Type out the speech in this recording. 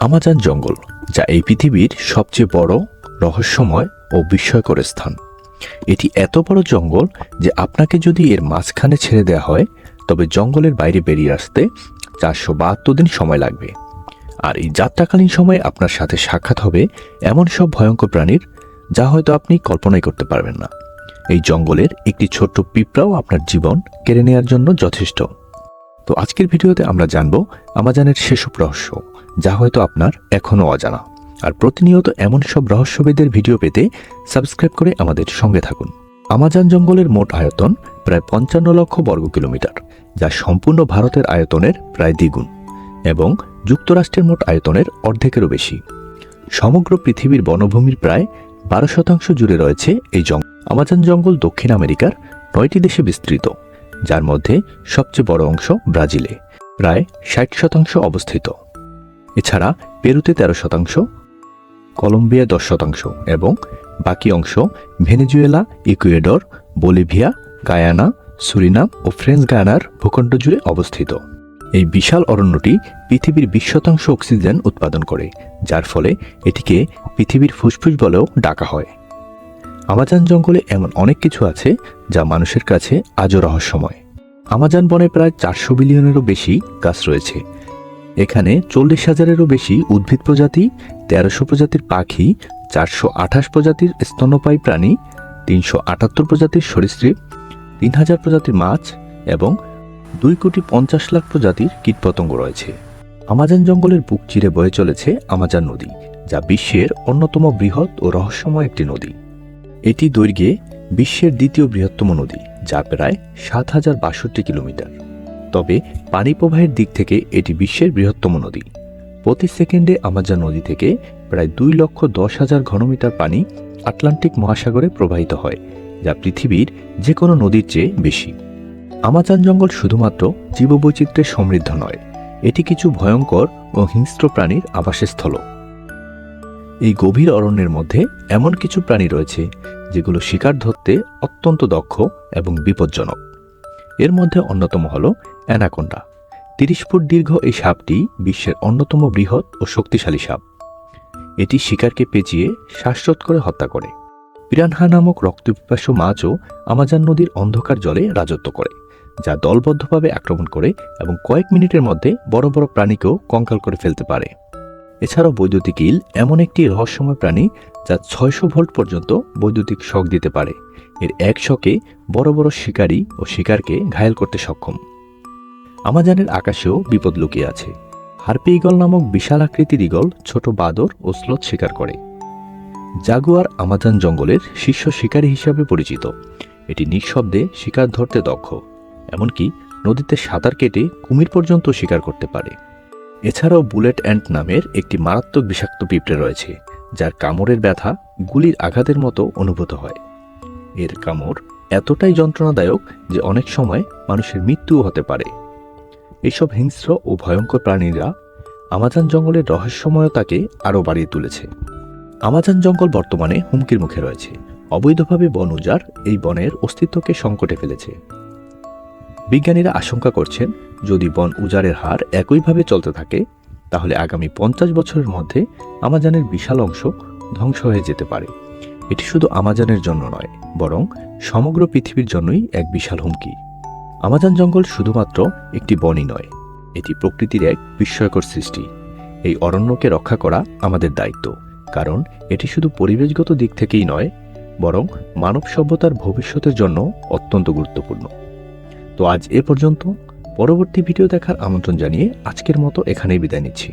Amazon জঙ্গল, যা এই পৃথিবীর সবচেয়ে বড়, রহস্যময় ও বিস্ময়কর স্থান। এটি এত বড় জঙ্গল যে আপনাকে যদি এর মাঝখানে ছেড়ে দেওয়া হয়, তবে জঙ্গলের বাইরে বেরিয়ে আসতে চারশো বাহাত্তর দিন সময় লাগবে। আর এই যাত্রাকালীন সময়ে আপনার সাথে সাক্ষাৎ হবে এমন সব ভয়ঙ্কর প্রাণীর, যা হয়তো আপনি কল্পনাই করতে পারবেন না। এই জঙ্গলের একটি ছোট্ট পিঁপড়াও আপনার জীবন কেড়ে নেওয়ার জন্য যথেষ্ট। তো আজকের ভিডিওতে আমরা জানব আমাজানের সেসব রহস্য, যা হয়তো আপনার এখনও অজানা। আর প্রতিনিয়ত এমন সব রহস্যবেদের ভিডিও পেতে সাবস্ক্রাইব করে আমাদের সঙ্গে থাকুন। আমাজন জঙ্গলের মোট আয়তন প্রায় পঞ্চান্ন লক্ষ বর্গ কিলোমিটার, যা সম্পূর্ণ ভারতের আয়তনের প্রায় দ্বিগুণ, এবং যুক্তরাষ্ট্রের মোট আয়তনের অর্ধেকেরও বেশি। সমগ্র পৃথিবীর বনভূমির প্রায় বারো শতাংশ জুড়ে রয়েছে এই জঙ্গল। আমাজন জঙ্গল দক্ষিণ আমেরিকার নয়টি দেশে বিস্তৃত। যার মধ্যে সবচেয়ে বড় অংশ ব্রাজিলে, প্রায় ষাট শতাংশ অবস্থিত। এছাড়া পেরুতে তেরো শতাংশ, কলম্বিয়া দশ শতাংশ এবং বাকি অংশ Venezuela, Ecuador, Bolivia, Guyana, Suriname ও ফ্রেঞ্চ গায়ানার ভূখণ্ড জুড়ে অবস্থিত। এই বিশাল অরণ্যটি পৃথিবীর বিশ শতাংশ অক্সিজেন উৎপাদন করে, যার ফলে এটিকে পৃথিবীর ফুসফুস বলেও ডাকা হয়। আমাজন জঙ্গলে এমন অনেক কিছু আছে যা মানুষের কাছে আজও রহস্যময়। আমাজান বনে প্রায় চারশো বিলিয়নেরও বেশি গাছ রয়েছে। এখানে চল্লিশ হাজারেরও বেশি উদ্ভিদ প্রজাতি, তেরোশো প্রজাতির পাখি, চারশো আঠাশ প্রজাতির স্তন্যপায়ী প্রাণী, তিনশো আটাত্তর প্রজাতির সরীসৃপ, তিন হাজার প্রজাতির মাছ এবং দুই কোটি পঞ্চাশ লাখ প্রজাতির কীটপতঙ্গ রয়েছে। আমাজন জঙ্গলের বুক চিরে বয়ে চলেছে আমাজন নদী, যা বিশ্বের অন্যতম বৃহৎ ও রহস্যময় একটি নদী। এটি দৈর্ঘ্যে বিশ্বের দ্বিতীয় বৃহত্তম নদী, যা প্রায় সাত হাজার বাষট্টি কিলোমিটার। তবে পানি প্রবাহের দিক থেকে এটি বিশ্বের বৃহত্তম নদী। প্রতি সেকেন্ডে আমাজন নদী থেকে প্রায় দুই লক্ষ দশ হাজার ঘনমিটার পানি আটলান্টিক মহাসাগরে প্রবাহিত হয়, যা পৃথিবীর যে কোনো নদীর চেয়ে বেশি। আমাজন জঙ্গল শুধুমাত্র জীববৈচিত্র্যে সমৃদ্ধ নয়, এটি কিছু ভয়ঙ্কর ও হিংস্র প্রাণীর আবাসস্থলও। এই গভীর অরণ্যের মধ্যে এমন কিছু প্রাণী রয়েছে যেগুলো শিকার ধরতে অত্যন্ত দক্ষ এবং বিপজ্জনক। এর মধ্যে অন্যতম হল অ্যানাকোন্ডা। তিরিশ ফুট দীর্ঘ এই সাপটি বিশ্বের অন্যতম বৃহৎ ও শক্তিশালী সাপ। এটি শিকারকে পেঁচিয়ে শ্বাসরোধ করে হত্যা করে। পিরানহা নামক রক্তপিপাসু মাছও আমাজান নদীর অন্ধকার জলে রাজত্ব করে, যা দলবদ্ধভাবে আক্রমণ করে এবং কয়েক মিনিটের মধ্যে বড় বড় প্রাণীকেও কঙ্কাল করে ফেলতে পারে। এছাড়াও বৈদ্যুতিক ইল এমন একটি রহস্যময় প্রাণী যা ছয়শো ভোল্ট পর্যন্ত বৈদ্যুতিক শক দিতে পারে। এর এক শকে বড় বড় শিকারী ও শিকারকে ঘায়েল করতে সক্ষম। আমাজানের আকাশেও বিপদ লুকিয়ে আছে। হারপি ইগল নামক বিশাল আকৃতির ইগল ছোট বাদর ও স্লোথ শিকার করে। জাগুয়ার আমাজান জঙ্গলের শীর্ষ শিকারী হিসাবে পরিচিত। এটি নিঃশব্দে শিকার ধরতে দক্ষ, এমনকি নদীতে সাঁতার কেটে কুমির পর্যন্ত শিকার করতে পারে। এছাড়াও বুলেট অ্যান্ট নামের একটি মারাত্মক বিষাক্ত পিঁপড়ে রয়েছে, যার কামড়ের ব্যথা গুলির আঘাতের মতো অনুভূত হয়। এর কামড় এতটাই যন্ত্রণাদায়ক যে অনেক সময় মানুষের মৃত্যুও হতে পারে। এসব হিংস্র ও ভয়ঙ্কর প্রাণীরা আমাজন জঙ্গলের রহস্যময়তাকে আরও বাড়িয়ে তুলেছে। আমাজন জঙ্গল বর্তমানে হুমকির মুখে রয়েছে। অবৈধভাবে বন উজাড় এই বনের অস্তিত্বকে সংকটে ফেলেছে। বিজ্ঞানীরা আশঙ্কা করছেন যদি বন উজাড়ের হার একইভাবে চলতে থাকে, তাহলে আগামী পঞ্চাশ বছরের মধ্যে আমাজানের বিশাল অংশ ধ্বংস হয়ে যেতে পারে। এটি শুধু আমাজানের জন্য নয়, বরং সমগ্র পৃথিবীর জন্যই এক বিশাল হুমকি। আমাজন জঙ্গল শুধুমাত্র একটি বনই নয়, এটি প্রকৃতির এক বিস্ময়কর সৃষ্টি। এই অরণ্যকে রক্ষা করা আমাদের দায়িত্ব, কারণ এটি শুধু পরিবেশগত দিক থেকেই নয়, বরং মানব সভ্যতার ভবিষ্যতের জন্য অত্যন্ত গুরুত্বপূর্ণ। তো আজ এ পর্যন্ত পরবর্তী ভিডিও দেখার আমন্ত্রণ জানিয়ে আজকের মতো এখানেই বিদায় নিচ্ছি।